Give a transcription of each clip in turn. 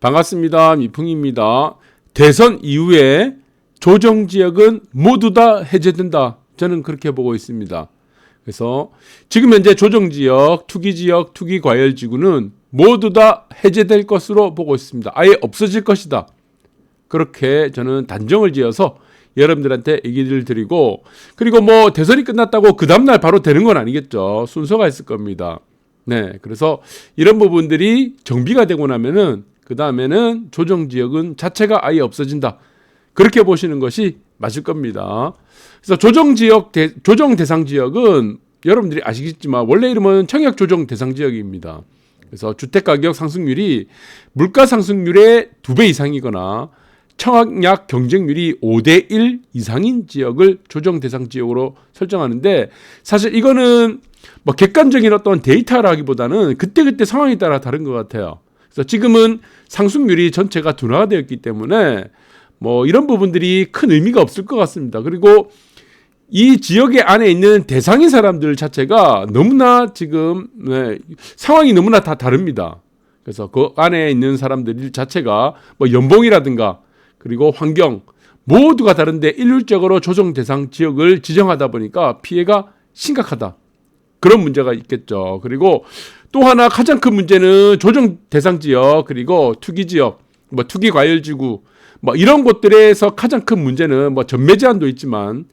반갑습니다. 미풍입니다. 대선 이후에 조정 지역은 모두 다 해제된다. 저는 그렇게 보고 있습니다. 그래서 지금 현재 조정 지역, 투기 지역, 투기 과열 지구는 모두 다 해제될 것으로 보고 있습니다. 아예 없어질 것이다. 그렇게 저는 단정을 지어서 여러분들한테 얘기를 드리고 그리고 뭐 대선이 끝났다고 그 다음날 바로 되는 건 아니겠죠. 순서가 있을 겁니다. 네. 그래서 이런 부분들이 정비가 되고 나면은 그 다음에는 조정 지역은 자체가 아예 없어진다. 그렇게 보시는 것이 맞을 겁니다. 그래서 조정 지역 대, 조정 대상 지역은 여러분들이 아시겠지만 원래 이름은 청약 조정 대상 지역입니다. 그래서 주택 가격 상승률이 물가 상승률의 두 배 이상이거나 청약 경쟁률이 5대 1 이상인 지역을 조정 대상 지역으로 설정하는데 사실 이거는 뭐 객관적인 어떤 데이터라기보다는 그때그때 상황에 따라 다른 것 같아요. 그래서 지금은 상승률이 전체가 둔화되었기 때문에 뭐 이런 부분들이 큰 의미가 없을 것 같습니다. 그리고 이 지역의 안에 있는 대상인 사람들 자체가 너무나 지금 네, 상황이 너무나 다 다릅니다. 그래서 그 안에 있는 사람들 자체가 뭐 연봉이라든가 그리고 환경 모두가 다른데 일률적으로 조정 대상 지역을 지정하다 보니까 피해가 심각하다. 그런 문제가 있겠죠. 그리고 또 하나 가장 큰 문제는 조정 대상 지역 그리고 투기 지역, 뭐 투기 과열 지구 뭐 이런 곳들에서 가장 큰 문제는 뭐 전매 제한도 있지만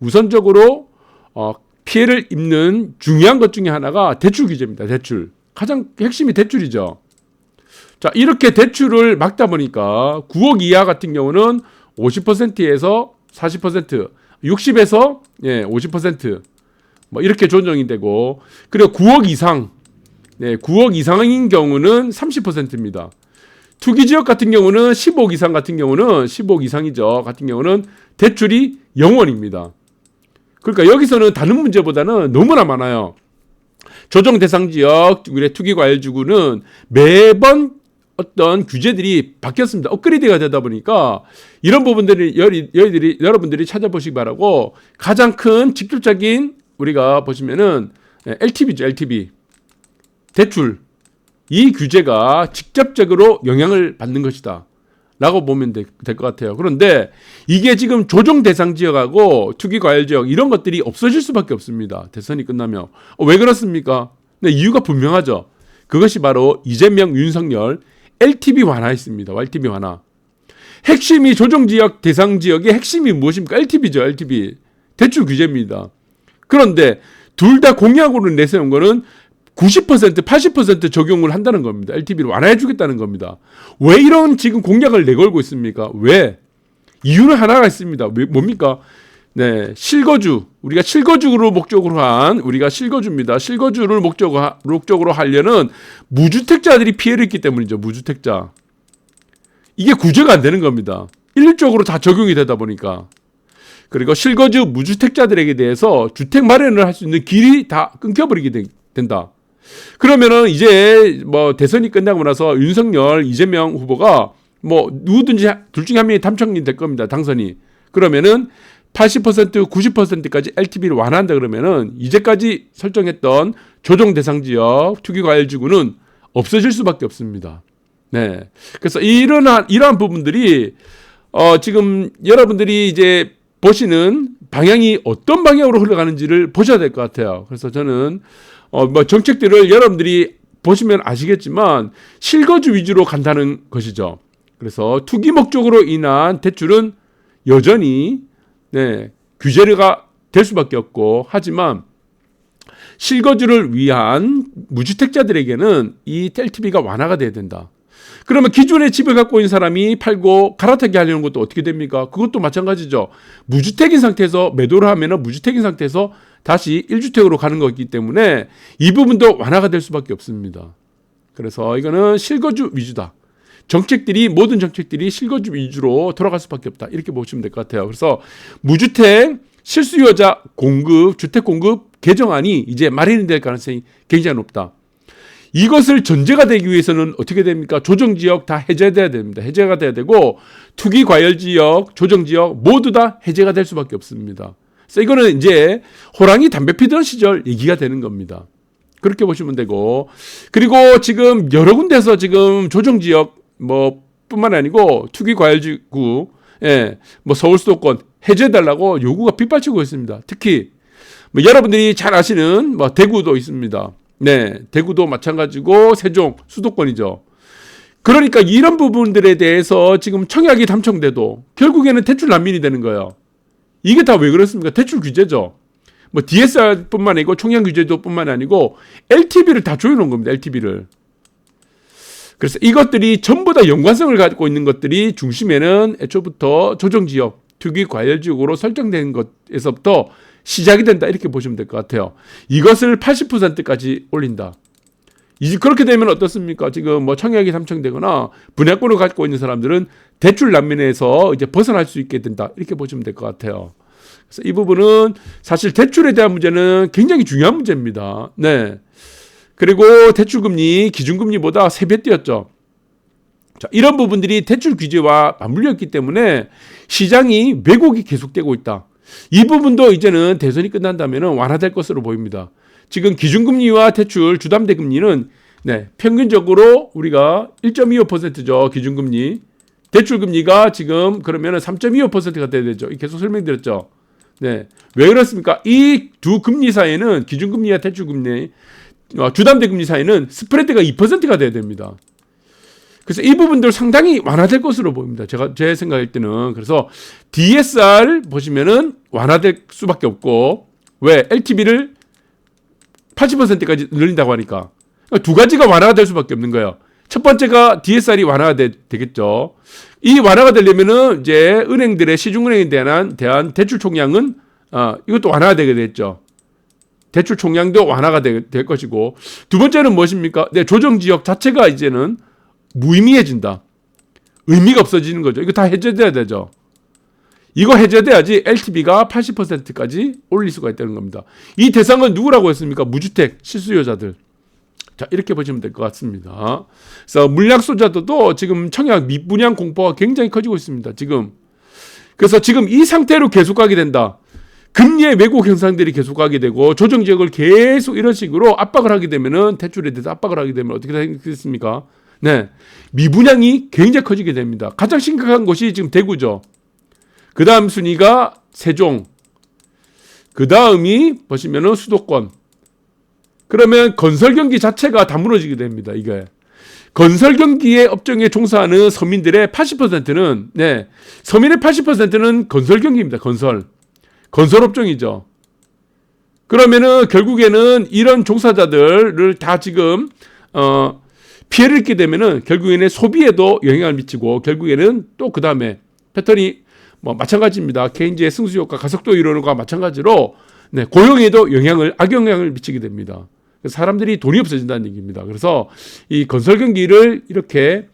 우선적으로 어 피해를 입는 중요한 것 중에 하나가 대출 규제입니다. 대출. 가장 핵심이 대출이죠. 자, 이렇게 대출을 막다 보니까 9억 이하 같은 경우는 50%에서 40%, 60에서 예, 50%뭐 이렇게 조정이 되고 그리고 9억 이상 네, 9억 이상인 경우는 30%입니다. 투기 지역 같은 경우는 10억 이상 같은 경우는 10억 이상이죠. 같은 경우는 대출이 0원입니다. 그러니까 여기서는 다른 문제보다는 너무나 많아요. 조정 대상 지역 우리 투기 과열 주구는 매번 어떤 규제들이 바뀌었습니다. 업그레이드가 되다 보니까 이런 부분들이 여리, 여러들이 여러분들이 찾아보시기 바라고 가장 큰 직접적인 우리가 보시면은 LTV죠, LTV. 대출. 이 규제가 직접적으로 영향을 받는 것이다. 라고 보면 될 것 같아요. 그런데 이게 지금 조정 대상 지역하고 투기 과열 지역 이런 것들이 없어질 수밖에 없습니다. 대선이 끝나면. 어, 왜 그렇습니까? 네, 이유가 분명하죠. 그것이 바로 이재명, 윤석열 LTV 완화했습니다. LTV 완화. 핵심이 조정 지역 대상 지역의 핵심이 무엇입니까? LTV죠. LTV. 대출 규제입니다. 그런데 둘 다 공약으로 내세운 거는 90% 80% 적용을 한다는 겁니다. LTV를 완화해 주겠다는 겁니다. 왜 이런 지금 공약을 내걸고 있습니까? 왜? 이유는 하나가 있습니다. 왜, 뭡니까? 네, 실거주. 우리가 실거주로 목적으로 한 우리가 실거주입니다. 실거주를 목적으로, 목적으로 하려는 무주택자들이 피해를 입기 때문이죠. 무주택자. 이게 구제가 안 되는 겁니다. 일률적으로 다 적용이 되다 보니까. 그리고 실거주 무주택자들에게 대해서 주택 마련을 할 수 있는 길이 다 끊겨버리게 되, 된다. 그러면은 이제 뭐 대선이 끝나고 나서 윤석열, 이재명 후보가 뭐 누구든지 둘 중에 한 명이 당첨이 될 겁니다. 당선이. 그러면은 80% 90%까지 LTV를 완화한다 그러면은 이제까지 설정했던 조정 대상 지역 투기 과열 지구는 없어질 수밖에 없습니다. 네. 그래서 이러한 이러한 부분들이 어 지금 여러분들이 이제 보시는 방향이 어떤 방향으로 흘러가는지를 보셔야 될 것 같아요. 그래서 저는 어, 뭐 정책들을 여러분들이 보시면 아시겠지만 실거주 위주로 간다는 것이죠. 그래서 투기 목적으로 인한 대출은 여전히 네, 규제가 될 수밖에 없고 하지만 실거주를 위한 무주택자들에게는 이 LTV가 완화가 돼야 된다. 그러면 기존에 집을 갖고 있는 사람이 팔고 갈아타게 하려는 것도 어떻게 됩니까? 그것도 마찬가지죠. 무주택인 상태에서 매도를 하면은 무주택인 상태에서 다시 1주택으로 가는 거기 때문에 이 부분도 완화가 될 수밖에 없습니다. 그래서 이거는 실거주 위주다. 정책들이 모든 정책들이 실거주 위주로 돌아갈 수밖에 없다. 이렇게 보시면 될 것 같아요. 그래서 무주택 실수요자 공급 주택 공급 개정안이 이제 마련이 될 가능성이 굉장히 높다. 이것을 전제가 되기 위해서는 어떻게 됩니까? 조정 지역 다 해제돼야 됩니다. 해제가 돼야 되고 투기 과열 지역, 조정 지역 모두 다 해제가 될 수밖에 없습니다. 그래서 이거는 이제 호랑이 담배 피던 시절 얘기가 되는 겁니다. 그렇게 보시면 되고 그리고 지금 여러 군데서 지금 조정 지역 뭐 뿐만 아니고 투기 과열지구 예, 뭐 서울 수도권 해제해 달라고 요구가 빗발치고 있습니다. 특히 뭐 여러분들이 잘 아시는 뭐 대구도 있습니다. 네, 대구도 마찬가지고 세종 수도권이죠. 그러니까 이런 부분들에 대해서 지금 청약이 당첨돼도 결국에는 대출 난민이 되는 거예요. 이게 다 왜 그렇습니까? 대출 규제죠. 뭐 DSR뿐만 아니고 총량 규제도뿐만 아니고 LTV를 다 조여놓은 겁니다. LTV를. 그래서 이것들이 전부 다 연관성을 가지고 있는 것들이 중심에는 애초부터 조정 지역, 투기 과열 지역으로 설정된 것에서부터 시작이 된다 이렇게 보시면 될 것 같아요. 이것을 80%까지 올린다. 이제 그렇게 되면 어떻습니까? 지금 뭐 청약이 삼청되거나 분양권을 갖고 있는 사람들은 대출 난민에서 이제 벗어날 수 있게 된다 이렇게 보시면 될 것 같아요. 그래서 이 부분은 사실 대출에 대한 문제는 굉장히 중요한 문제입니다. 네. 그리고 대출금리 기준금리보다 3배 뛰었죠. 자, 이런 부분들이 대출 규제와 맞물렸기 때문에 시장이 왜곡이 계속되고 있다. 이 부분도 이제는 대선이 끝난다면 완화될 것으로 보입니다. 지금 기준금리와 대출 주담대 금리는 네, 평균적으로 우리가 1.25%죠. 기준금리. 대출금리가 지금 그러면 3.25%가 돼야 되죠. 계속 설명드렸죠. 네. 왜 그렇습니까? 이 두 금리 사이에는 기준금리와 대출금리, 어, 주담대 금리 사이에는 스프레드가 2%가 돼야 됩니다. 그래서 이 부분들 상당히 완화될 것으로 보입니다. 제가 제 생각일 때는 그래서 DSR 보시면은 완화될 수밖에 없고 왜 LTV를 80%까지 늘린다고 하니까 두 가지가 완화가 될 수밖에 없는 거예요. 첫 번째가 DSR이 완화가 되, 되겠죠. 이 완화가 되려면은 이제 은행들의 시중은행에 대한 대한 대출 총량은 어, 이것도 완화가 되게 됐죠. 대출 총량도 완화가 되, 될 것이고 두 번째는 무엇입니까? 네, 조정 지역 자체가 이제는 무의미해진다. 의미가 없어지는 거죠. 이거 다 해제돼야 되죠. 이거 해제돼야지 LTV가 80%까지 올릴 수가 있다는 겁니다. 이 대상은 누구라고 했습니까? 무주택 실수요자들. 자 이렇게 보시면 될 것 같습니다. 그래서 물약소자들도 지금 청약 미분양 공포가 굉장히 커지고 있습니다. 지금 그래서 지금 이 상태로 계속 가게 된다. 금리의 왜곡 현상들이 계속 가게 되고 조정 지역을 계속 이런 식으로 압박을 하게 되면은 대출에 대해서 압박을 하게 되면 어떻게 되겠습니까? 네. 미분양이 굉장히 커지게 됩니다. 가장 심각한 곳이 지금 대구죠. 그 다음 순위가 세종. 그 다음이 보시면은 수도권. 그러면 건설 경기 자체가 다 무너지게 됩니다. 이게. 건설 경기의 업종에 종사하는 서민들의 80%는 네. 서민의 80%는 건설 경기입니다. 건설. 건설 업종이죠. 그러면은 결국에는 이런 종사자들을 다 지금 어 피해를 입게 되면은 결국에는 소비에도 영향을 미치고 결국에는 또 그 다음에 패턴이 뭐 마찬가지입니다. 케인즈의 승수 효과 가속도 이론과 마찬가지로 네, 고용에도 영향을 악영향을 미치게 됩니다. 사람들이 돈이 없어진다는 얘기입니다. 그래서 이 건설 경기를 이렇게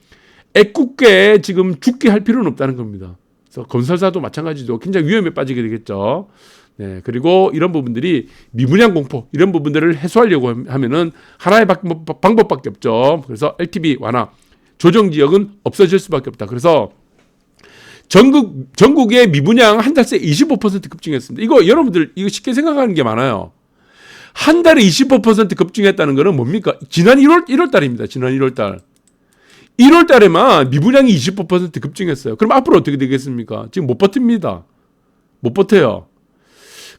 애꿎게 지금 죽게 할 필요는 없다는 겁니다. 그래서 건설사도 마찬가지죠. 굉장히 위험에 빠지게 되겠죠. 네, 그리고 이런 부분들이 미분양 공포 이런 부분들을 해소하려고 하면은 하나의 방법밖에 없죠. 그래서 LTV 완화, 조정 지역은 없어질 수밖에 없다. 그래서 전국 전국의 미분양 한 달새 25% 급증했습니다. 이거 여러분들 이거 쉽게 생각하는 게 많아요. 한 달에 25% 급증했다는 거는 뭡니까? 지난 1월 1월 달입니다. 지난 1월 달. 1월 달에만 미분양이 25% 급증했어요. 그럼 앞으로 어떻게 되겠습니까? 지금 못 버팁니다. 못 버텨요.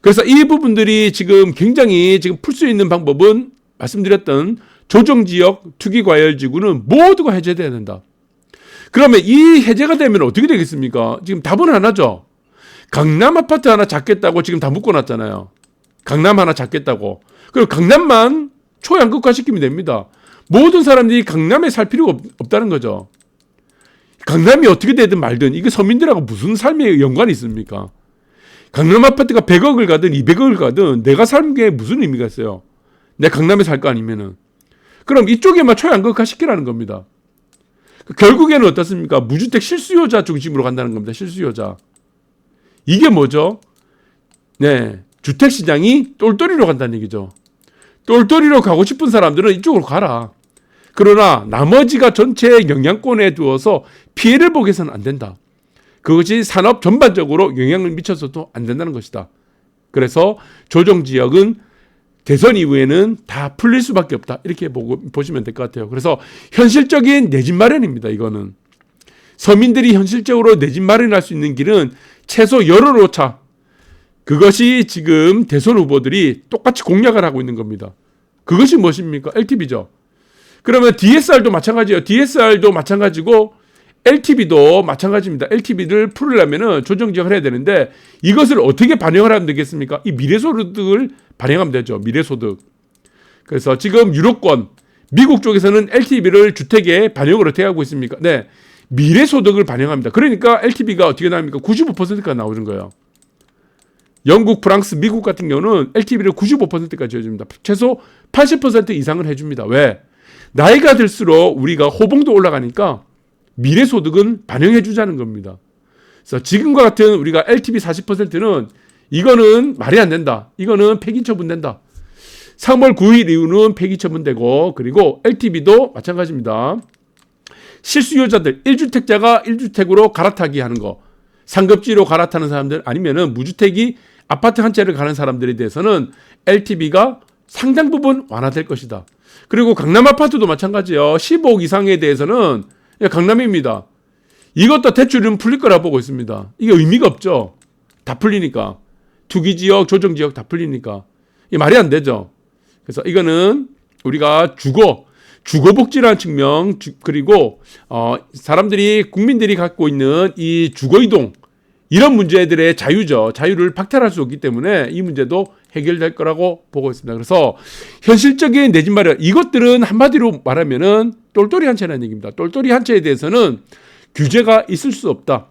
그래서 이 부분들이 지금 굉장히 지금 풀 수 있는 방법은 말씀드렸던 조정 지역 투기 과열 지구는 모두가 해제돼야 된다. 그러면 이 해제가 되면 어떻게 되겠습니까? 지금 답은 하나죠. 강남 아파트 하나 잡겠다고 지금 다 묶어놨잖아요. 강남 하나 잡겠다고. 그리고 강남만 초양극화 시키면 됩니다. 모든 사람들이 강남에 살 필요가 없, 다는 거죠. 강남이 어떻게 되든 말든 이게 서민들하고 무슨 삶에 연관이 있습니까? 강남 아파트가 100억을 가든 200억을 가든 내가 사는 게 무슨 의미가 있어요? 내 강남에 살 거 아니면은. 그럼 이쪽에만 초양극화 시키라는 겁니다. 결국에는 어떻습니까? 무주택 실수요자 중심으로 간다는 겁니다. 실수요자. 이게 뭐죠? 네. 주택 시장이 똘똘이로 간다는 얘기죠. 똘똘이로 가고 싶은 사람들은 이쪽으로 가라. 그러나 나머지가 전체 영향권에 두어서 피해를 보게 해서는 안 된다. 그것이 산업 전반적으로 영향을 미쳐서도 안 된다는 것이다. 그래서 조정 지역은 대선 이후에는 다 풀릴 수밖에 없다. 이렇게 보고, 보시면 될 것 같아요. 그래서 현실적인 내 집 마련입니다. 이거는. 서민들이 현실적으로 내 집 마련할 수 있는 길은 최소 여론오차. 그것이 지금 대선 후보들이 똑같이 공약을 하고 있는 겁니다. 그것이 무엇입니까? LTV죠. 그러면 DSR도 마찬가지예요. DSR도 마찬가지고 LTV도 마찬가지입니다. LTV를 풀으려면은 조정 지역을 해야 되는데 이것을 어떻게 반영을 하면 되겠습니까? 이 미래소득을 반영하면 되죠. 미래소득. 그래서 지금 유로권 미국 쪽에서는 LTV를 주택에 반영을 어떻게 하고 있습니까? 네. 미래소득을 반영합니다. 그러니까 LTV가 어떻게 나옵니까? 95%가 나오는 거예요. 영국, 프랑스, 미국 같은 경우는 LTV를 95%까지 지어줍니다. 최소 80% 이상을 해줍니다. 왜? 나이가 들수록 우리가 호봉도 올라가니까 미래 소득은 반영해 주자는 겁니다. 그래서 지금과 같은 우리가 LTV 40%는 이거는 말이 안 된다. 이거는 폐기 처분된다. 3월 9일 이후는 폐기 처분되고 그리고 LTV도 마찬가지입니다. 실수요자들 1주택자가 1주택으로 갈아타기 하는 거 상급지로 갈아타는 사람들 아니면은 무주택이 아파트 한 채를 가는 사람들에 대해서는 LTV가 상당 부분 완화될 것이다. 그리고 강남 아파트도 마찬가지예요. 15억 이상에 대해서는 예, 강남입니다. 이것도 대출은 풀릴 거라 보고 있습니다. 이게 의미가 없죠. 다 풀리니까. 투기 지역, 조정 지역 다 풀리니까. 이 말이 안 되죠. 그래서 이거는 우리가 주거, 주거 복지라는 측면 주- 그리고 어 사람들이 국민들이 갖고 있는 이 주거 이동 이런 문제들의 자유죠. 자유를 박탈할 수 없기 때문에 이 문제도 해결될 거라고 보고 있습니다. 그래서 현실적인 내 집 마련 이것들은 한마디로 말하면은 똘똘이 한 채라는 얘기입니다. 똘똘이 한 채에 대해서는 규제가 있을 수 없다.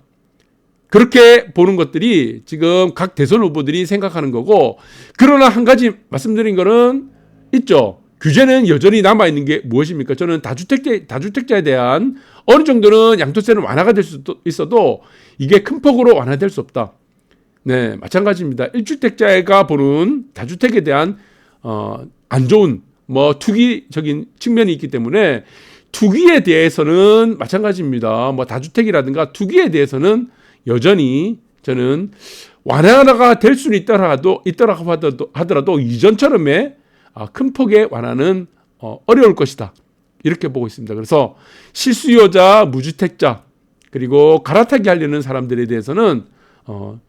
그렇게 보는 것들이 지금 각 대선 후보들이 생각하는 거고 그러나 한 가지 말씀드린 거는 있죠. 규제는 여전히 남아 있는 게 무엇입니까? 저는 다주택자 다주택자에 대한 어느 정도는 양도세는 완화가 될수 있어도 이게 큰 폭으로 완화될 수 없다. 네, 마찬가지입니다. 1주택자가 보는 다주택에 대한 어, 안 좋은 뭐 투기적인 측면이 있기 때문에 투기에 대해서는 마찬가지입니다. 뭐 다주택이라든가 투기에 대해서는 여전히 저는 완화가 될 수는 있더라도 있더라고 하더라도, 하더라도 이전처럼의 아, 큰 폭의 완화는 어, 어려울 것이다. 이렇게 보고 있습니다. 그래서 실수요자, 무주택자 그리고 갈아타기 하려는 사람들에 대해서는 어,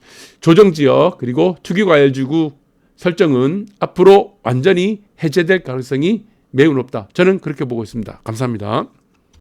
조정 지역 그리고 투기 과열지구 설정은 앞으로 완전히 해제될 가능성이 매우 높다. 저는 그렇게 보고 있습니다. 감사합니다.